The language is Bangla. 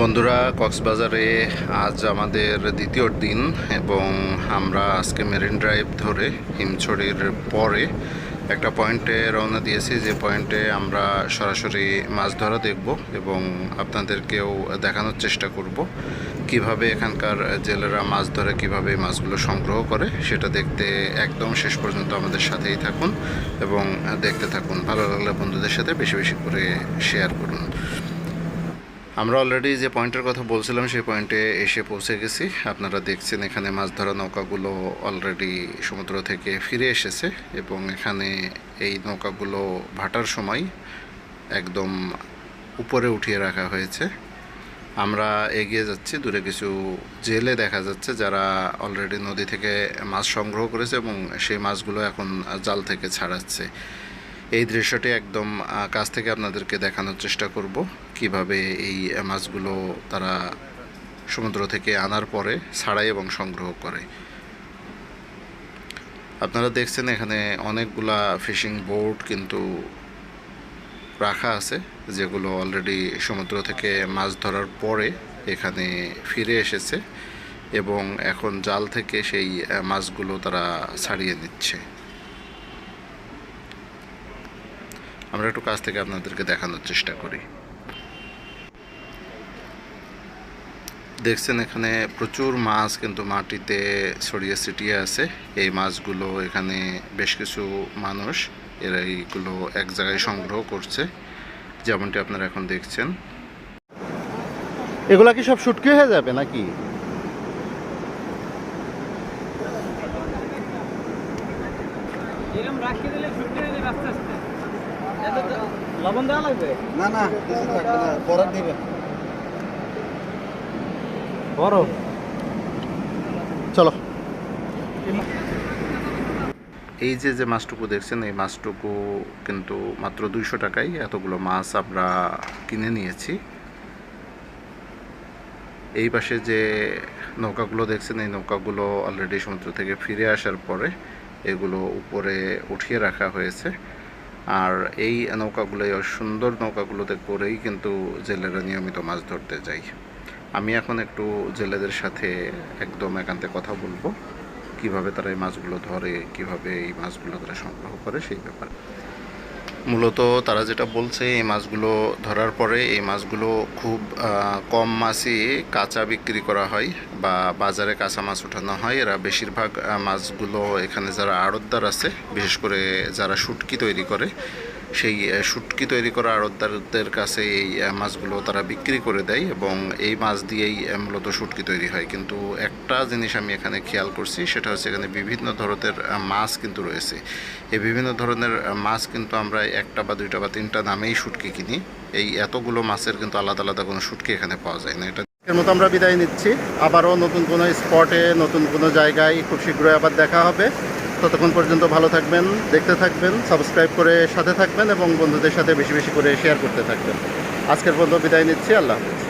বন্ধুরা, কক্সবাজারে আজ আমাদের দ্বিতীয় দিন এবং আমরা আজকে মেরিন ড্রাইভ ধরে হিমছড়ির পরে একটা পয়েন্টে রওনা দিয়েছি। যে পয়েন্টে আমরা সরাসরি মাছ ধরা দেখব এবং আপনাদেরকেও দেখানোর চেষ্টা করব। কীভাবে এখানকার জেলেরা মাছ ধরে, কীভাবে মাছগুলো সংগ্রহ করে, সেটা দেখতে একদম শেষ পর্যন্ত আমাদের সাথেই থাকুন এবং দেখতে থাকুন। ভালো লাগলে বন্ধুদের সাথে বেশি বেশি করে শেয়ার করুন। আমরা অলরেডি যে পয়েন্টের কথা বলছিলাম, সেই পয়েন্টে এসে পৌঁছে গেছি। আপনারা দেখছেন এখানে মাছ ধরা নৌকাগুলো অলরেডি সমুদ্র থেকে ফিরে এসেছে এবং এখানে এই নৌকাগুলো ভাটার সময় একদম উপরে উঠিয়ে রাখা হয়েছে। আমরা এগিয়ে যাচ্ছি, দূরে কিছু জেলে দেখা যাচ্ছে যারা অলরেডি নদী থেকে মাছ সংগ্রহ করেছে এবং সেই মাছগুলো এখন জাল থেকে ছাড়াচ্ছে। এই দৃশ্যটি একদম কাছ থেকে আপনাদেরকে দেখানোর চেষ্টা করব। কীভাবে এই মাছগুলো তারা সমুদ্র থেকে আনার পরে ছাড়াই এবং সংগ্রহ করে। আপনারা দেখছেন এখানে অনেকগুলা ফিশিং বোট কিন্তু রাখা আছে, যেগুলো অলরেডি সমুদ্র থেকে মাছ ধরার পরে এখানে ফিরে এসেছে এবং এখন জাল থেকে সেই মাছগুলো তারা ছাড়িয়ে নিচ্ছে। আমরা একটু কাছ থেকে আপনাদেরকে দেখানোর চেষ্টা করি। দেখছেন এখানে প্রচুর মাছ কিন্তু মাটিতে ছড়িয়ে ছিটিয়ে আছে। এই মাছগুলো এখানে বেশ কিছু মানুষ এরা এইগুলো এক জায়গায় সংগ্রহ করছে যেমনটি আপনারা এখন দেখছেন। এগুলা কি সব শুটকি হয়ে যাবে নাকি? লবণ দেওয়া লাগবে? না না কিছু থাকবে না পরে দিবেন। বড়। চলো। এই যে যে মাছটুকু দেখছেন, এই মাছটুকু কিন্তু মাত্র দুইশো টাকায়। এতগুলো মাছ আমরা কিনে নিয়েছি। এই পাশে যে নৌকাগুলো দেখছেন, এই নৌকাগুলো অলরেডি সমুদ্র থেকে ফিরে আসার পরে এগুলো উপরে উঠিয়ে রাখা হয়েছে। আর এই নৌকাগুলো সুন্দর নৌকাগুলোতে করেই কিন্তু জেলেরা নিয়মিত মাছ ধরতে যায়। আমি এখন একটু জেলেদের সাথে একদম একান্তে কথা বলব। কীভাবে তারা এই মাছগুলো ধরে, কীভাবে এই মাছগুলো তারা সংগ্রহ করে, সেই ব্যাপারে। মূলত তারা যেটা বলছে, এই মাছগুলো ধরার পরে এই মাছগুলো খুব কম মাছই কাঁচা বিক্রি করা হয় বা বাজারে কাঁচা মাছ ওঠানো হয়। এরা বেশিরভাগ মাছগুলো এখানে যারা আড়তদার আছে, বিশেষ করে যারা শুটকি তৈরি করে সেই শুটকি তৈরি করা আড়তদারদের কাছে এই মাছগুলো তারা বিক্রি করে দেয় এবং এই মাছ দিয়েই মূলত শুটকি তৈরি হয়। কিন্তু একটা জিনিস আমি এখানে খেয়াল করছি, সেটা হচ্ছে এখানে বিভিন্ন ধরনের মাছ কিন্তু রয়েছে। এই বিভিন্ন ধরনের মাছ কিন্তু আমরা একটা বা দুইটা বা তিনটা নামেই শুটকি কিনি। এই এতগুলো মাছের কিন্তু আলাদা আলাদা কোনো শুটকি এখানে পাওয়া যায় না। এটা এর মতো আমরা বিদায় নিচ্ছি। আবারও নতুন কোনো স্পটে নতুন কোনো জায়গায় খুব শীঘ্রই আবার দেখা হবে। ততক্ষণ পর্যন্ত ভালো থাকবেন, দেখতে থাকবেন সাবস্ক্রাইব করে সাথে থাকবেন এবং বন্ধুদের সাথে বেশি বেশি করে শেয়ার করতে থাকবেন। আজকের পর্যন্ত বিদায় নিচ্ছি, আল্লাহ হাফেজ।